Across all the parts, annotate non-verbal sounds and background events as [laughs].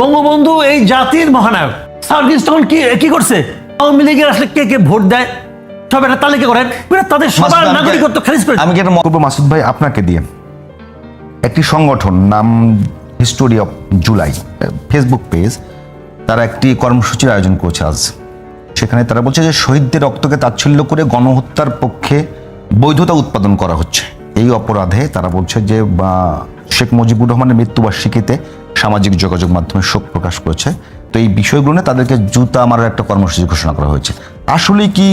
বঙ্গবন্ধু এই জাতির মহানায়ক। সার্ভিস তখন কি কি করছে? আওয়ামী লীগের আসলে কে কে ভোট দেয়? সব একটা তালিকা করেন। তাদের সবার নাগরিকত্ব খারিজ করে। আমি কি একটা মন্তব্য মাসুদ ভাই আপনাকে দিয়ে? একটি সংগঠন নাম history of July Facebook page তারা একটি কর্মসূচির আয়োজন করছে আজ। সেখানে তারা বলছে যে শহীদদের রক্তকে তাচ্ছিল্য করে গণহত্যার পক্ষে বৈধতা উৎপাদন করা হচ্ছে। এই অপরাধে তারা বলছে যে শেখ মুজিবুর রহমানের মৃত্যুবার্ষিকীতে সামাজিক যোগাযোগ মাধ্যমে শোক প্রকাশ করেছে। তো এই বিষয়গুলো নিয়ে তাদেরকে জুতা মারার একটা কর্মসূচি ঘোষণা করা হয়েছে। আসলে কি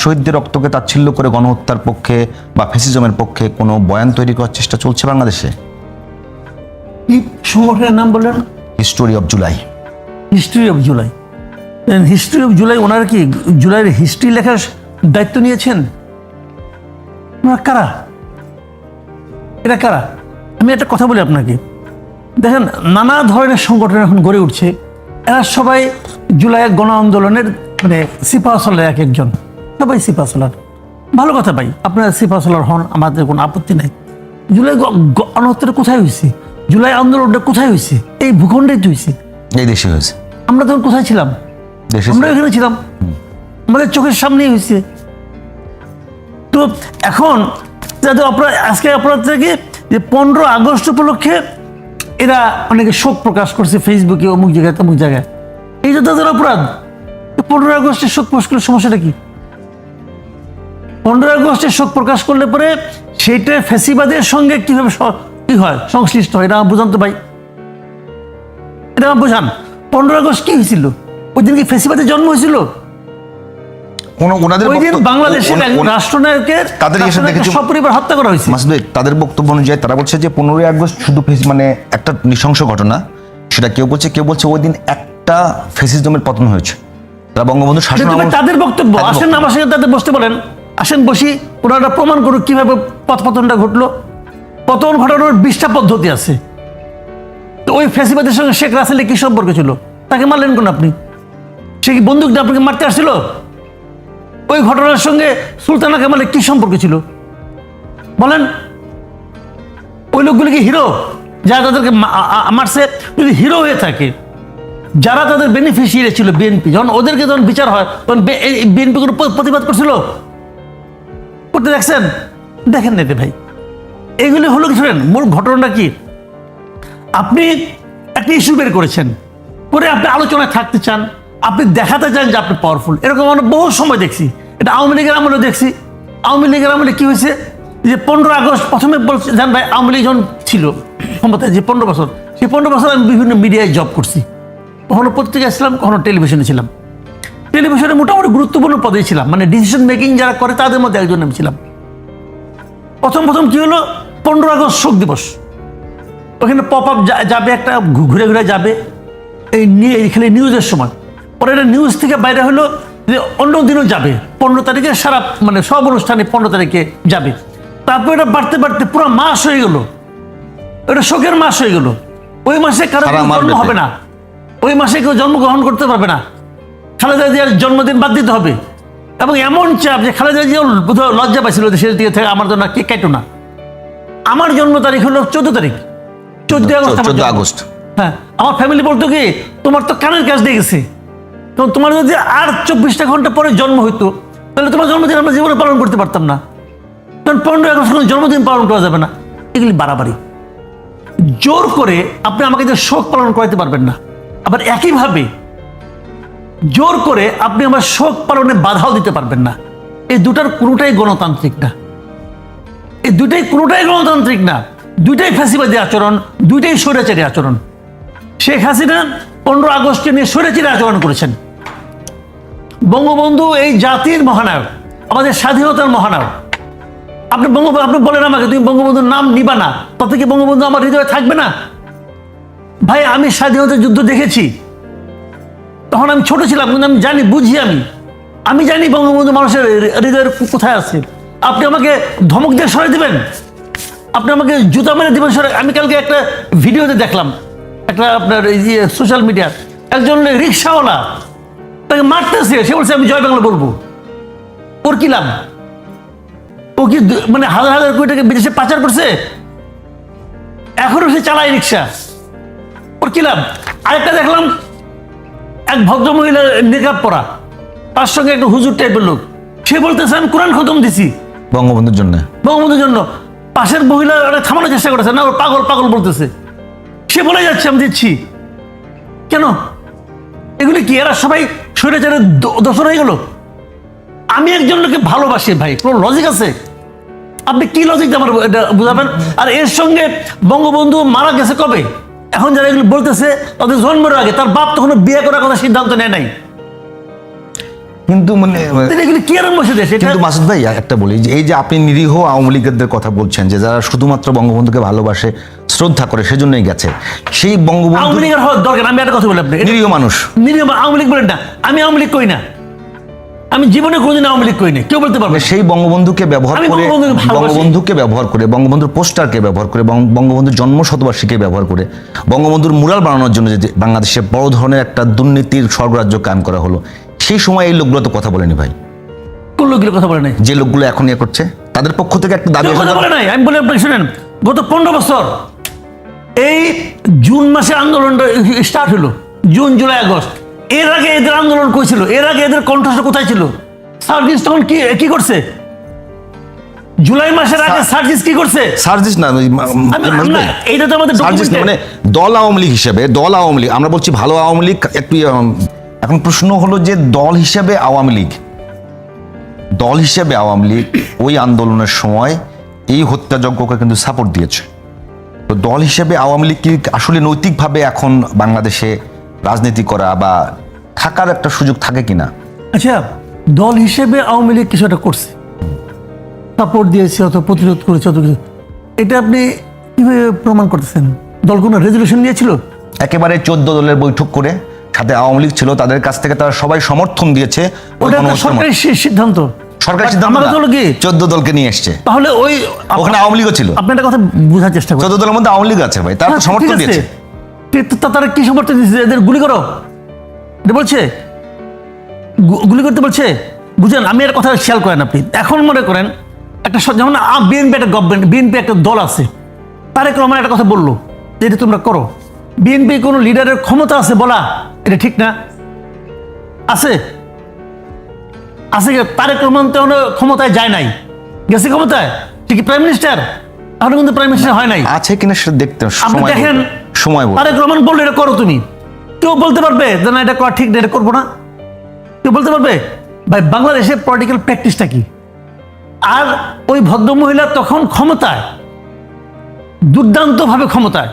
শহীদদের রক্তকে তাচ্ছিল্য করে গণহত্যার পক্ষে বা ফেসিজমের পক্ষে কোনো বয়ান তৈরি করার চেষ্টা চলছে বাংলাদেশে? সংগঠনের নাম বললেন? History of July history of July history of July ওনারা কি জুলাইয়ের হিস্ট্রি লেখার দায়িত্ব নিয়েছেন? ওনারা কারা? এরা কারা? আমি একটা কথা বলি আপনাকে। দেখেন নানা ধরনের সংগঠন এখন গড়ে উঠছে। এরা সবাই জুলাই গণ আন্দোলনের মানে সিপাহসলার এক একজন। সবাই সিপাহসলার। ভালো কথা ভাই আপনারা সিপাহসলার হন আমাদের কোনো আপত্তি নাই। জুলাই গ- গ- কোথায় হয়েছে জুলাই আন্দোলনটা কোথায় হয়েছে এই ভূখণ্ডেই তো হয়েছে এই দেশে হয়েছে আমরা তখন কোথায় ছিলাম? আমরা এখানে ছিলাম। আমাদের চোখের সামনেই হয়েছে তো এখন যাতে অপরাধ আজকে অপরাধ থেকে যে পনেরো আগস্ট উপলক্ষে এরা অনেকে শোক প্রকাশ করছে ফেসবুকে অমুক জায়গায়, তমুক জায়গায়। এই যে তাদের অপরাধ পনেরো আগস্টে শোক প্রকাশ করলে সমস্যাটা কি? পনেরো আগস্টে শোক প্রকাশ করলে পরে সেইটা ফেসিবাদের সঙ্গে কীভাবে কি হয়, সংশ্লিষ্ট হয়, এটা আমার বুঝান তো ভাই। এটা আমার বোঝান। পনেরো আগস্ট কি হয়েছিল? ওই দিন কি ফেসিবাদের জন্ম হয়েছিল? ওনাদের বাংলাদেশের রাষ্ট্রনায়কের তাদের দেখেছি- সপরিবার হত্যা করা হয়েছে। মাসুদ তাদের বক্তব্য অনুযায়ী তারা বলছে যে পনেরোই আগস্ট শুধু মানে একটা নৃশংস ঘটনা। সেটা কেউ বলছে কেউ বলছে ওই দিন একটা ফেসিজমের পতন হয়েছে। তারা বঙ্গবন্ধু শাসন তাদের বক্তব্য আসেন আমার সঙ্গে তাদের বসতে বলেন। আসেন বসি ওনারা প্রমাণ করুক কীভাবে পথ পতনটা ঘটলো। পতন ঘটানোর বিশটা পদ্ধতি আছে। তো ওই ফেসিবাদের সঙ্গে শেখ রাসেলের কি সম্পর্ক ছিল? তাকে মারলেন কোন আপনি? সে কি বন্দুক দিয়ে আপনাকে মারতে আসছিল? ওই ঘটনার সঙ্গে সুলতানা কামালের কি সম্পর্ক ছিল? বলেন। ওই লোকগুলি কি হিরো যারা তাদেরকে মারছে, যদি হিরো হয়ে থাকে, যারা তাদের বেনিফিশিয়ারি ছিল বিএনপি যখন ওদেরকে যখন বিচার হয়, তখন বিএনপি কোনো প্রতিবাদ করছিল? করতে দেখছেন? দেখেন না ভাই। এগুলি হলো কি শোনেন? মূল ঘটনাটা কি? আপনি একটা ইস্যু বের করেছেন, করে আপনি আলোচনায় থাকতে চান, আপনি দেখাতে চান যে আপনি পাওয়ারফুল এরকম আমরা বহু সময় দেখছি। এটা আওয়ামী লীগের আমলে দেখছি। আওয়ামী লীগের আমলে কি হয়েছে? যে পনেরো আগস্ট প্রথমে বলছে, জান ভাই, আওয়ামী লীগ যখন ছিল, ক্ষমতায় যে পনেরো বছর, সেই পনেরো বছর আমি বিভিন্ন মিডিয়ায় জব করছি। কখনো পত্রিকায় ছিলাম, কখনো টেলিভিশনে ছিলাম। টেলিভিশনে মোটামুটি গুরুত্বপূর্ণ পদে ছিলাম। মানে ডিসিশন মেকিং যারা করে, তাদের মধ্যে একজন আমি ছিলাম। প্রথম প্রথম কি হলো? পনেরো আগস্ট শোক দিবস। ওখানে পপ আপ যাবে একটা ঘুরে ঘুরে যাবে। এই নিয়ে, এখানে নিউজের সময়। পরে এটা নিউজ থেকে বাইরে হলো যে অন্য দিনও যাবে। পনেরো তারিখে সারা মানে সব অনুষ্ঠানে পনেরো তারিখে যাবে। তারপর এটা বাড়তে বাড়তে পুরো মাস হয়ে গেল। এটা শোকের মাস হয়ে গেল। ওই মাসে কারও জন্ম হবে না। ওই মাসে কেউ জন্মগ্রহণ করতে পারবে না। খালেদা জিয়ার জন্মদিন বাদ দিতে হবে। এবং এমন চাপ যে খালেদা বোধহয় লজ্জা পাইছিল দেশের দিকে থেকে আমার জন্য কে কেটো না। আমার জন্ম তারিখ হলো চোদ্দ তারিখ। চোদ্দ আগস্ট আমার 14 জন্ম। আগস্ট। হ্যাঁ আমার ফ্যামিলি বলতো কি তোমার তো কানের কাজ দিয়ে গেছে তো তোমার যদি আর চব্বিশটা ঘণ্টা পরে জন্ম হইতো, তাহলে তোমার জন্মদিন আমরা জীবনে পালন করতে পারতাম না। কারণ পনেরোই আগস্ট কোনো জন্মদিন পালন করা যাবে না। এগুলি বাড়াবাড়ি। জোর করে আপনি আমাকে যে শোক পালন করাতে পারবেন না। আবার একইভাবে জোর করে আপনি আমার শোক পালনে বাধাও দিতে পারবেন না। এই দুটার কোনোটাই গণতান্ত্রিক না। এই দুটাই কোনোটাই গণতান্ত্রিক না। দুইটাই ফাঁসিবাদী আচরণ, দুইটাই স্বৈরাচারী আচরণ। শেখ হাসিনা পনেরো আগস্টকে নিয়ে স্বৈরাচারী আচরণ করেছেন। বঙ্গবন্ধু এই জাতির মহানায়ক, আমাদের স্বাধীনতার মহানায়ক। আপনি বঙ্গবন্ধু, আপনি বলেন আমাকে, তুমি বঙ্গবন্ধুর নাম নিবা না, তাতে কি বঙ্গবন্ধু আমার হৃদয়ে থাকবে না? ভাই, আমি স্বাধীনতা যুদ্ধ দেখেছি। তখন আমি ছোট ছিলাম, কিন্তু আমি জানি, বুঝি আমি। আমি জানি বঙ্গবন্ধু মানুষের হৃদয়ের কোথায় আছে। আপনি আমাকে ধমক দিয়ে সরাই দিবেন? আপনি আমাকে জুতা মেরে দিবেন সরাই, আমি কালকে একটা ভিডিওতে দেখলাম। একটা আপনার এই যে সোশ্যাল মিডিয়া একজন রিক্সাওয়ালা তাকে মারতেছে সে বলছে আমি জয় বাংলা বলব। ওর কি লাভ? ও কি মানে হাজার হাজার কোটি টাকা বিদেশে পাচার করছে? এখনও সে চালায় রিক্সা। ওর কি লাভ? আরেকটা দেখলাম এক ভদ্র মহিলা নিকাব পরা তার সঙ্গে একটা হুজুর টাইপের লোক। সে বলতেছে আমি কোরআন খতম দিছি। বঙ্গবন্ধুর জন্য? বঙ্গবন্ধুর জন্য। পাশের মহিলা থামানোর চেষ্টা করেছে না ওর পাগল পাগল বলতেছে। সে বলে যাচ্ছে আমি দিচ্ছি। কেন? এগুলি কি? এরা সবাই শরীরে চারে দোষর হয়ে গেল? আমি একজন লোককে ভালোবাসি ভাই, কোনো লজিক আছে? আপনি কি লজিক আমার এটা বুঝাবেন? আর এর সঙ্গে বঙ্গবন্ধু মারা গেছে কবে? এখন যারা এগুলো বলতেছে, তাদের জন্মের আগে, তার বাপ তখন বিয়ে করার কথা সিদ্ধান্ত নেয় নাই। কিন্তু মানে কি বসে দেশ কিন্তু মাসুদ ভাই একটা বলি যে এই যে আপনি নিরীহ আওয়ামী লীগের কথা বলছেন যে যারা শুধুমাত্র বঙ্গবন্ধুকে ভালোবাসে শ্রদ্ধা করে সেজন্যই গেছে। সেই বঙ্গবন্ধু আওয়ামী লীগের হওয়ার দরকার আমি একটা কথা বলি আপনি নিরীহ মানুষ। নিরীহ আওয়ামী লীগ বলেন না আমি আওয়ামী লীগ কই না। আমি জীবনে কোনোদিন আওয়ামী লীগ কই না কেউ বলতে পারবে সেই বঙ্গবন্ধুকে ব্যবহার করে বঙ্গবন্ধুকে ব্যবহার করে বঙ্গবন্ধুর পোস্টারকে ব্যবহার করে বঙ্গবন্ধুর জন্ম শতবার্ষিকী ব্যবহার করে বঙ্গবন্ধুর মুরাল বানানোর জন্য যে বাংলাদেশে বড় ধরনের একটা দুর্নীতির স্বর্গরাজ্য কায়েম করা হলো সেই সময় এই লোকগুলো তো কথা বলেনি ভাই। কোন লোকগুলো কথা বলে নাই? যে লোকগুলো এখন ইয়ে করছে তাদের পক্ষ থেকে একটা দাবি কেউ কথা বলে নাই? আমি বলি আপনি শুনেন গত পনেরো বছর এই জুন মাসে আন্দোলনটা স্টার্ট হলো জুন জুলাই আগস্ট। এর আগে এদের আন্দোলন করেছিল এর আগে এদের কণ্ঠস্বর কোথায় ছিল? সার্জিস তখন কি কি করছে? জুলাই মাসের আগে সার্জিস কি করছে? সার্জিস না ওই মা- আমি মাসুদ আমরা- ভাই, এইটা তো আমাদের সার্জিস মানে দল আওয়ামী লীগ হিসেবে দল আওয়ামী লীগ আমরা বলছি ভালো আওয়ামী লীগ একটু উম, এখন প্রশ্ন হলো যে দল হিসেবে আওয়ামী লীগ দল হিসেবে আওয়ামী লীগ ওই আন্দোলনের সময় এই হত্যাযজ্ঞকে কিন্তু সাপোর্ট দিয়েছে। তো দল হিসেবে আওয়ামী লীগ কি আসলে নৈতিকভাবে এখন বাংলাদেশে রাজনীতি করা বা থাকার একটা সুযোগ থাকে কিনা? আচ্ছা দল হিসেবে আওয়ামী লীগ কিছু একটা করছে। সাপোর্ট দিয়েছে অত প্রতিরোধ করেছে অত কিছু। এটা আপনি কীভাবে প্রমাণ করতেছেন? দল কোনো রেজলিউশন নিয়েছিল? একেবারে চোদ্দ দলের বৈঠক করে সাথে আওয়ামী লীগ ছিল তাদের কাছ থেকে তারা সবাই সমর্থন দিয়েছে ওটা একটা গণহত্যার সরকারি সি- সিদ্ধান্ত। সরকার কি? চোদ্দ দলকে নিয়ে এসছে। তাহলে ওই ওখানে আওয়ামী লীগও ছিল। আপনি একটা কথা বোঝার চেষ্টা চোদ্দ দলের মধ্যে আওয়ামী লীগ আছে ভাই তারা সমর্থন দিয়েছে। তারা কি সমর্থন দিয়েছে? এদের গুলি করো। বলছে? গুলি করতে বলছে? বুঝেন আমি এর কথা খেয়াল করেন আপনি। এখন মনে করেন একটা যেমন বিএনপি একটা গভর্নমেন্ট বিএনপি একটা দল আছে। তারেক রহমান একটা কথা বলল যে এটা তোমরা করো। বিএনপি কোনো লিডারের ক্ষমতা আছে বলা। এটা ঠিক না? আছে। আছে? তারেক রহমান তো ক্ষমতায় যায় নাই। গেছে ক্ষমতায়? ঠিক প্রাইম মিনিস্টার এখনও কিন্তু প্রাইম মিনিস্টার হয় নাই। আছে কিনা সেটা দেখতে আপনি দেখেন সময়। তারেক রহমান বলল এটা করো তুমি। কেউ বলতে পারবে যে না এটা করা ঠিক না এটা করব না। কেউ বলতে পারবে ভাই বাংলাদেশের পলিটিক্যাল প্র্যাকটিসটা কি? আর ওই ভদ্রমহিলা তখন ক্ষমতায় দুর্দান্তভাবে ক্ষমতায়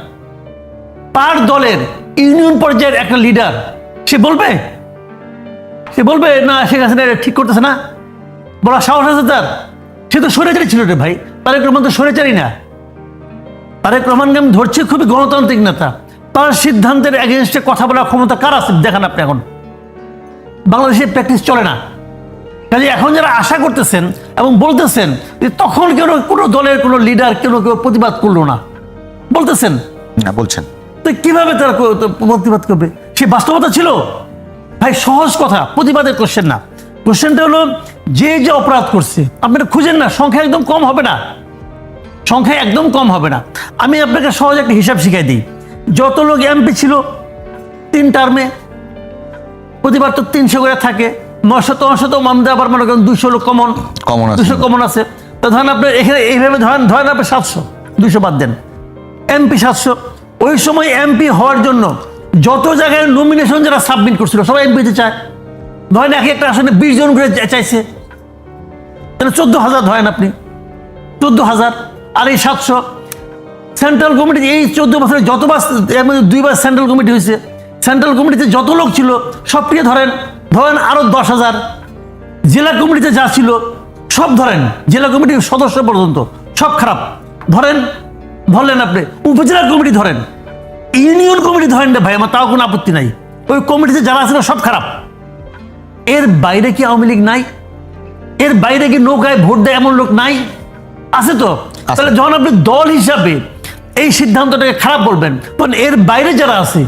তার দলের ইউনিয়ন পর্যায়ের একটা লিডার সে বলবে? সে বলবে, না, শেখ হাসিনা ঠিক করতেছে না। বলা সাহস আছে তার। সে তো সরেচারি ছিল রে ভাই, তারেক রহমান তো সরেচারি না। তারেক রহমানকে আমি ধরছি খুবই গণতান্ত্রিক নেতা। তার সিদ্ধান্তের এগেনস্টে কথা বলার ক্ষমতা কার আছে, দেখান আপনি এখন। বাংলাদেশে প্র্যাকটিস চলে না। কাজে এখন যারা আশা করতেছেন এবং বলতেছেন যে তখন কেন কোনো দলের কোনো লিডার কেন কেউ প্রতিবাদ করল না, বলতেছেন। না, বলছেন। তো কীভাবে তারা প্রতিবাদ করবে? সে বাস্তবতা ছিল? ভাই সহজ কথা প্রতিবাদের কোশ্চেন না। কোশ্চেনটা হলো যে যে অপরাধ করছে আপনারা খুঁজেন না সংখ্যা একদম কম হবে না। সংখ্যা একদম কম হবে না। আমি আপনাকে সহজ একটা হিসাব শিখাই দিই। যত লোক এমপি ছিল তিন টার্মে প্রতিবার তো তিনশো করে থাকে। নশত নশত মামদা আবার মনে করেন দুশো লোক কমন আছে। দুশো কমন আছে। তো ধরেন আপনার এখানে এইভাবে ধরেন ধরেন আপনি সাতশো দুশো বাদ দেন। এমপি সাতশো ওই সময় এমপি হওয়ার জন্য যত জায়গায় নমিনেশন যারা সাবমিট করছিল, সবাই এমপি এমপিতে চায়। ধরেন এক একটা আসনে বিশ জন করে চাইছে। তাহলে চোদ্দ হাজার ধরেন আপনি। চোদ্দ হাজার, আর এই সাতশো। সেন্ট্রাল কমিটি এই চোদ্দ বছরে যতবার এর মধ্যে দুইবার সেন্ট্রাল কমিটি হয়েছে। সেন্ট্রাল কমিটিতে যত লোক ছিল সব সবটিকে ধরেন ধরেন আরও দশ হাজার। জেলা কমিটিতে যা ছিল, সব ধরেন, জেলা কমিটির সদস্য পর্যন্ত, সব খারাপ। ধরেন ধরলেন আপনি উপজেলা কমিটি ধরেন ইউনিয়ন কমিটি ধরেন না ভাই আমার তাও কোনো আপত্তি নাই। ওই কমিটিতে যারা ছিল সব খারাপ। এর বাইরে কি আওয়ামী লীগ নাই? এর বাইরে কি নৌকায় ভোট দেয় এমন লোক নাই? আছে তো? তাহলে যখন আপনি দল হিসাবে এই সিদ্ধান্তটাকে খারাপ বলবেন তখন এর বাইরে যারা আছে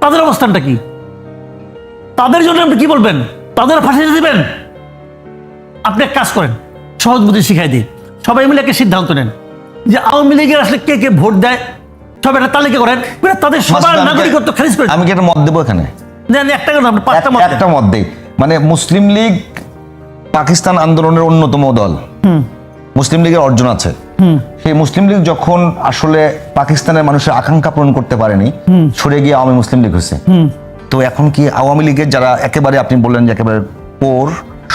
তাদের অবস্থানটা কি? তাদের জন্য আপনি কি বলবেন? তাদের ফাঁসিয়ে দিবেন? আপনি এক কাজ করেন সহজ বুদ্ধি শিখাই দিই। সবাই মিলে একটা সিদ্ধান্ত নেন। যে আওয়ামী লীগের আসলে কে কে ভোট দেয় সব একটা তালিকা করেন। তাদের সবার নাগরিকত্ব খারিজ করে আমি কি একটা মত দেবো এখানে? একটা পাঁচটা মত। একটা মত দেই। মানে মুসলিম লীগ পাকিস্তান আন্দোলনের অন্যতম দল। মুসলিম লীগের অর্জন আছে। সেই মুসলিম লীগ যখন আসলে পাকিস্তানের মানুষের আকাঙ্ক্ষা পূরণ করতে পারেনি সরে গিয়ে আওয়ামী মুসলিম লীগ হয়েছে। তো এখন কি আওয়ামী লীগের যারা একেবারে আপনি বললেন যে একেবারে পোর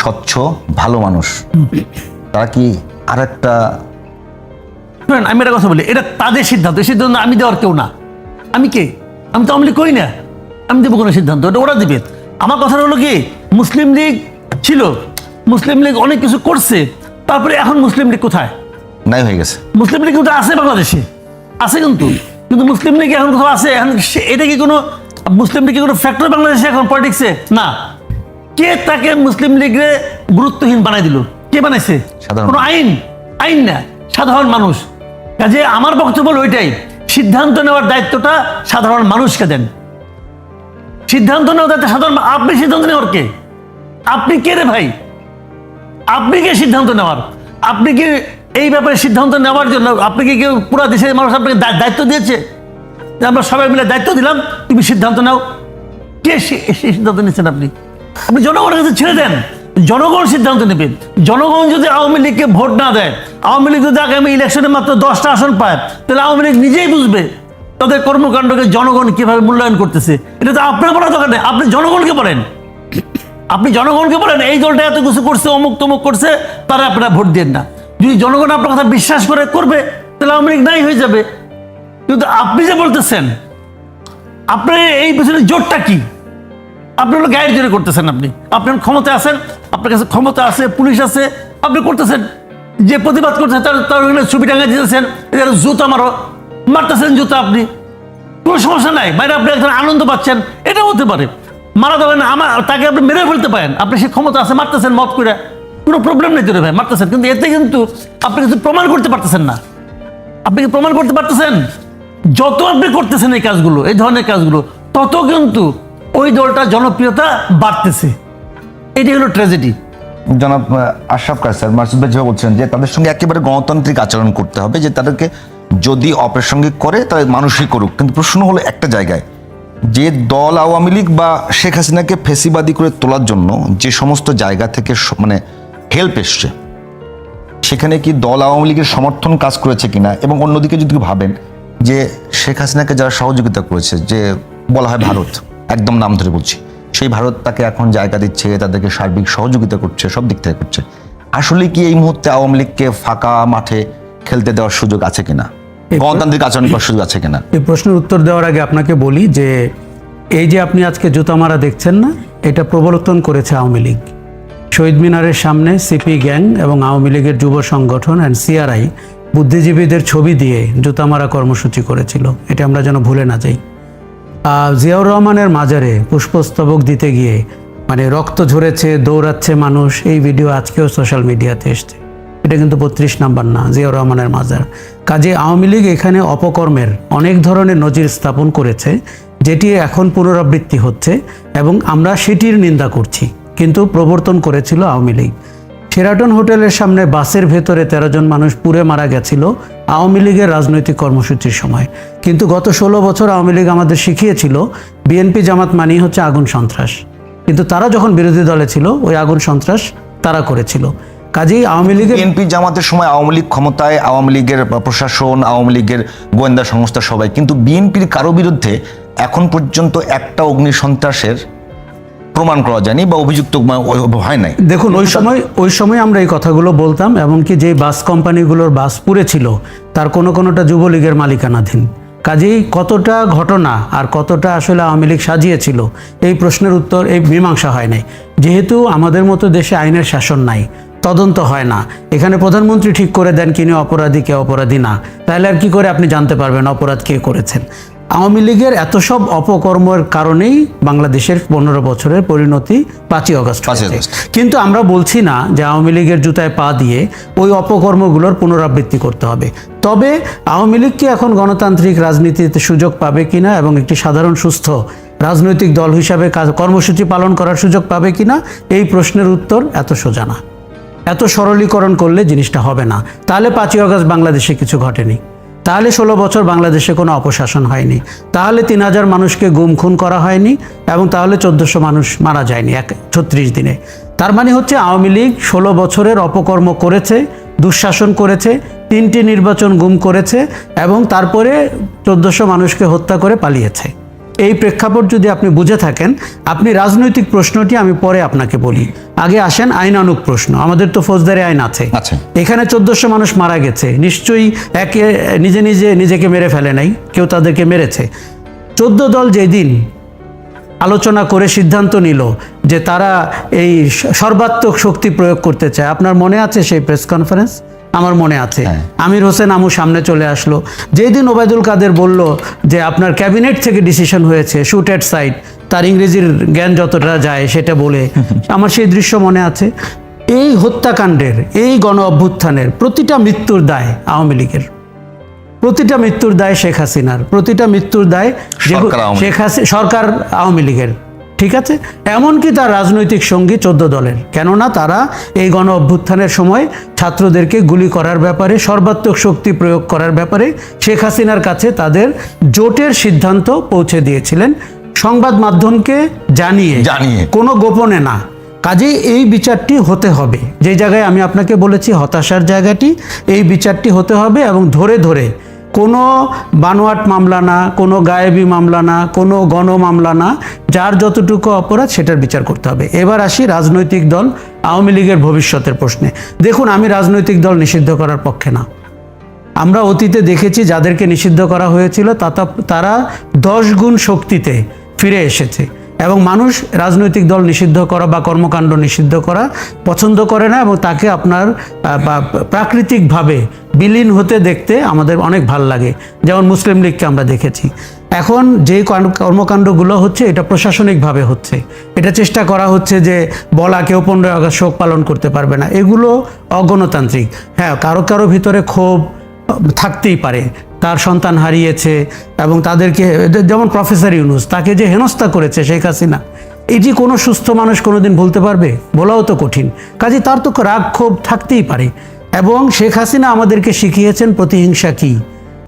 স্বচ্ছ ভালো মানুষ তারা কি আর একটা শুনেন আমি একটা কথা বলি এটা তাদের সিদ্ধান্ত এই সিদ্ধান্ত আমি দেওয়ার কেউ না। আমি কে? আমি তো আওয়ামী লীগ করি না। আমি দেবো কোনো সিদ্ধান্ত এটা ওরা দিবে। আমার কথা হলো কি মুসলিম লীগ ছিল মুসলিম লীগ অনেক কিছু করছে তারপরে এখন মুসলিম লীগ কোথায়? নাই হয়ে গেছে। মুসলিম লীগ কিন্তু আছে বাংলাদেশে আছে কিন্তু কিন্তু মুসলিম লীগ এখন কোথাও আছে? এখন এটা কি কোনো মুসলিম লীগ কোনো ফ্যাক্টর বাংলাদেশে এখন পলিটিক্সে না। কে তাকে মুসলিম লীগে গুরুত্বহীন বানাই দিল? কে বানাইছে? সাধারণ কোনো আইন আইন না সাধারণ মানুষ। কাজে আমার বক্তব্য ওইটাই, সিদ্ধান্ত নেওয়ার দায়িত্বটা সাধারণ মানুষকে দেন। সিদ্ধান্ত নেওয়ার দায়িত্ব সাধারণ আপনি সিদ্ধান্ত নেওয়ার কে? আপনি কে রে ভাই? আপনি কে সিদ্ধান্ত নেওয়ার? আপনি কি এই ব্যাপারে সিদ্ধান্ত নেওয়ার জন্য আপনি কি কেউ পুরো দেশের মানুষ আপনাকে দায়িত্ব দিয়েছে? আমরা সবাই মিলে দায়িত্ব দিলাম, তুমি সিদ্ধান্ত নাও। কে সিদ্ধান্ত নিচ্ছেন আপনি? আপনি জনগণের কাছে ছেড়ে দেন। জনগণ সিদ্ধান্ত নেবে। জনগণ যদি আওয়ামী লীগকে ভোট না দেয়, আওয়ামী লীগ যদি আগামী ইলেকশনে মাত্র দশটা আসন পায়, তাহলে আওয়ামী লীগ নিজেই বুঝবে তাদের কর্মকাণ্ডকে জনগণ কীভাবে মূল্যায়ন করতেছে। এটা তো আপনার বলার দরকার নেই, আপনি জনগণকে বলেন। আপনি জনগণকে বলেন, এই দলটা এত কিছু করছে, অমুক তমুক করছে, তারা আপনারা ভোট দেন না। যদি জনগণ আপনার কথা বিশ্বাস করে, করবে, তাহলে আওয়ামী লীগ নাই হয়ে যাবে। কিন্তু আপনি যে বলতেছেন, আপনার এই পিছনে জোরটা কি? আপনি হলো গায়ের জোরে করতেছেন আপনি। আপনার ক্ষমতা আছেন, আপনার কাছে ক্ষমতা আছে, পুলিশ আছে, আপনি করতেছেন। যে প্রতিবাদ করতেছে তার তার ছবি টাঙা দিতেছেন এটা জুতা মারো, মারতেছেন জুতা আপনি। কোনো সমস্যা নাই, বাইরে আপনি একজন আনন্দ পাচ্ছেন এটা হতে পারে। মারা দেবেন আমার তাকে আপনি মেরে ফেলতে পারেন। আপনি সে ক্ষমতা আছে, মারতেছেন মত করে। কোনো প্রবলেম নেই তোরে ভাই, মারতেছেন। কিন্তু এতে কিন্তু আপনি কিছু প্রমাণ করতে পারতেছেন না। আপনি কি প্রমাণ করতে পারতেছেন? যত আপনি করতেছেন এই কাজগুলো, এই ধরনের কাজগুলো, তত কিন্তু ওই দলটা জনপ্রিয়তা বাড়তেছে। এটাই হলো ট্র্যাজেডি জনাব আশরাফ কার স্যার? মাসুদ ভাই যেভাবে বলছেন যে তাদের সঙ্গে একেবারে গণতান্ত্রিক আচরণ করতে হবে, যে তাদেরকে যদি অপ্রাসঙ্গিক করে, তাহলে মানুষই করুক। কিন্তু প্রশ্ন হলো একটা জায়গায়, যে দল আওয়ামী লীগ বা শেখ হাসিনাকে ফেসিবাদী করে তোলার জন্য যে সমস্ত জায়গা থেকে মানে হেল্প এসছে, সেখানে কি দল আওয়ামী লীগের সমর্থন কাজ করেছে কিনা? এবং অন্যদিকে যদি ভাবেন যে শেখ হাসিনাকে যারা সহযোগিতা করেছে, যে বলা হয় ভারত একদম নাম ধরে বলছি। সেই ভারত তাকে এখন জায়গা দিচ্ছে তাদেরকে সার্বিক সহযোগিতা করছে সব দিক থেকে করছে। আসলে কি এই মুহূর্তে আওয়ামী লীগকে ফাঁকা মাঠে খেলতে দেওয়ার সুযোগ আছে কিনা? গণতান্ত্রিক আচরণ করার সুযোগ আছে কিনা? এই প্রশ্নের উত্তর দেওয়ার আগে আপনাকে বলি যে এই যে আপনি আজকে জুতা মারা দেখছেন না এটা প্রবর্তন করেছে আওয়ামী লীগ। শহীদ মিনারের সামনে সিপি গ্যাং এবং আওয়ামী লীগের যুব সংগঠন অ্যান্ড সিআরআই বুদ্ধিজীবীদের ছবি দিয়ে জুতা মারা কর্মসূচি করেছিল। এটা আমরা যেন ভুলে না যাই। জিয়াউর রহমানের মাজারে পুষ্পস্তবক দিতে গিয়ে মানে রক্ত ঝরেছে, দৌড়াচ্ছে মানুষ, এই ভিডিও আজকেও সোশ্যাল মিডিয়াতে এসছে। এটা কিন্তু বত্রিশ নাম্বার না, জিয়াউর রহমানের মাজার। কাজে আওয়ামী লীগ এখানে অপকর্মের অনেক ধরনের নজির স্থাপন করেছে, যেটি এখন পুনরাবৃত্তি হচ্ছে এবং আমরা সেটির নিন্দা করছি, কিন্তু প্রবর্তন করেছিল আওয়ামী লীগ। শেরাটন হোটেলের সামনে বাসের ভেতরে তেরো জন মানুষ পুড়ে মারা গেছিল আওয়ামী লীগের রাজনৈতিক কর্মসূচির সময়। কিন্তু গত ষোলো বছর আওয়ামী লীগ আমাদের শিখিয়েছিল, বিএনপি জামাত মানেই হচ্ছে আগুন সন্ত্রাস। কিন্তু তারা যখন বিরোধী দলে ছিল, ওই আগুন সন্ত্রাস তারা করেছিল। কাজেই আওয়ামী লীগের বিএনপি জামাতের সময় আওয়ামী লীগ ক্ষমতায়, আওয়ামী লীগের প্রশাসন, আওয়ামী লীগের গোয়েন্দা সংস্থা সবাই। কিন্তু বিএনপির কারও বিরুদ্ধে এখন পর্যন্ত একটা অগ্নি সন্ত্রাসের প্রমাণ করা যায়নি বা অভিযুক্ত হয় নাই। দেখুন ওই সময় ওই সময় আমরা এই কথাগুলো বলতাম এমনকি যে বাস কোম্পানিগুলোর বাস পুড়ে ছিল তার কোনো কোনোটা যুবলীগের মালিকানাধীন। কাজেই কতটা ঘটনা আর কতটা আসলে আওয়ামী লীগ সাজিয়েছিল এই প্রশ্নের উত্তর এই মীমাংসা হয় নাই। যেহেতু আমাদের মতো দেশে আইনের শাসন নাই তদন্ত হয় না। এখানে প্রধানমন্ত্রী ঠিক করে দেন কিনি অপরাধী কে অপরাধী না। তাহলে আর কি করে আপনি জানতে পারবেন অপরাধ কে করেছেন? আওয়ামী লীগের এত সব অপকর্মের কারণেই বাংলাদেশের পনেরো বছরের পরিণতি পাঁচই অগস্ট। কিন্তু আমরা বলছি না যে আওয়ামী লীগের জুতায় পা দিয়ে ওই অপকর্মগুলোর পুনরাবৃত্তি করতে হবে তবে আওয়ামী লীগ কি এখন গণতান্ত্রিক রাজনীতিতে সুযোগ পাবে কিনা এবং একটি সাধারণ সুস্থ রাজনৈতিক দল হিসাবে কাজ কর্মসূচি পালন করার সুযোগ পাবে কিনা এই প্রশ্নের উত্তর এত সোজা না। এত সরলীকরণ করলে জিনিসটা হবে না তাহলে পাঁচই অগস্ট বাংলাদেশে কিছু ঘটেনি তাহলে ষোলো বছর বাংলাদেশে কোনো অপশাসন হয়নি। তাহলে তিন হাজার মানুষকে গুম খুন করা হয়নি এবং তাহলে চোদ্দোশো মানুষ মারা যায়নি এক ছত্রিশ দিনে। তার মানে হচ্ছে আওয়ামী লীগ ষোলো বছরের অপকর্ম করেছে, দুঃশাসন করেছে, তিনটি নির্বাচন গুম করেছে এবং তারপরে চোদ্দোশো মানুষকে হত্যা করে পালিয়েছে। এই প্রেক্ষাপট যদি আপনি বুঝে থাকেন আপনি রাজনৈতিক প্রশ্নটি আমি পরে আপনাকে বলি। আগে আসেন আইনানুক প্রশ্ন। আমাদের তো ফৌজদারি আইন আছে। আছে। এখানে চোদ্দশো মানুষ মারা গেছে। নিশ্চয়ই একে নিজে নিজে নিজেকে মেরে ফেলে নাই। কেউ তাদেরকে মেরেছে। চোদ্দ দল যেদিন আলোচনা করে সিদ্ধান্ত নিল যে তারা এই সর্বাত্মক শক্তি প্রয়োগ করতে চায় আপনার মনে আছে সেই প্রেস কনফারেন্স? আমার মনে আছে। হ্যাঁ। আমির হোসেন আমু সামনে চলে আসলো। যেই দিন ওবায়দুল কাদের বলল যে আপনার ক্যাবিনেট থেকে ডিসিশন হয়েছে শুট অ্যাট সাইড তার ইংরেজির জ্ঞান যতটা যায় সেটা বলে। [laughs] আমার সেই দৃশ্য মনে আছে। এই হত্যাকাণ্ডের এই গণ অভ্যুত্থানের প্রতিটা মৃত্যুর দায় আওয়ামী লীগের। প্রতিটা মৃত্যুর দায় শেখ হাসিনার প্রতিটা মৃত্যুর দায়। শেখ হাসিনা সরকার আওয়ামী লীগের। ঠিক আছে? এমনকি তার রাজনৈতিক সঙ্গী চোদ্দ দলের। কেননা তারা এই গণ অভ্যুত্থানের সময় ছাত্রদেরকে গুলি করার ব্যাপারে সর্বাত্মক শক্তি প্রয়োগ করার ব্যাপারে শেখ হাসিনার কাছে তাদের জোটের সিদ্ধান্ত পৌঁছে দিয়েছিলেন। সংবাদ মাধ্যমকে জানিয়ে জানিয়ে। কোনো গোপনে না। কাজেই এই বিচারটি হতে হবে। যে জায়গায় আমি আপনাকে বলেছি হতাশার জায়গাটি এই বিচারটি হতে হবে এবং ধরে ধরে কোনো বানোয়াট মামলা না, কোনো গায়েবী মামলা না, কোনো গণ মামলা না, যার যতটুকু অপরাধ সেটার বিচার করতে হবে। এবার আসি রাজনৈতিক দল আওয়ামী লীগের ভবিষ্যতের প্রশ্নে। দেখুন, আমি রাজনৈতিক দল নিষিদ্ধ করার পক্ষে না। আমরা অতীতে দেখেছি যাদেরকে নিষিদ্ধ করা হয়েছিল তারা দশ গুণ শক্তিতে ফিরে এসেছে। এবং মানুষ রাজনৈতিক দল নিষিদ্ধ করা বা কর্মকাণ্ড নিষিদ্ধ করা পছন্দ করে না এবং তাকে আপনার প্রাকৃতিকভাবে বিলীন হতে দেখতে আমাদের অনেক ভালো লাগে। যেমন মুসলিম লীগকে আমরা দেখেছি। এখন যে কর্মকাণ্ডগুলো হচ্ছে, এটা প্রশাসনিকভাবে হচ্ছে। এটা চেষ্টা করা হচ্ছে যে বলা কেউ পনেরোই আগস্ট শোক পালন করতে পারবে না। এগুলো অগণতান্ত্রিক। হ্যাঁ কারও কারও ভিতরে ক্ষোভ থাকতেই পারে। তার সন্তান হারিয়েছে এবং তাদেরকে, যেমন প্রফেসর ইউনুস, তাকে যে হেনস্থা করেছে শেখ হাসিনা এটি কোনো সুস্থ মানুষ কোনোদিন বলতে পারবে? বলাও তো কঠিন। কাজে তার তো রাগ ক্ষোভ থাকতেই পারে। এবং শেখ হাসিনা আমাদেরকে শিখিয়েছেন প্রতিহিংসা কী?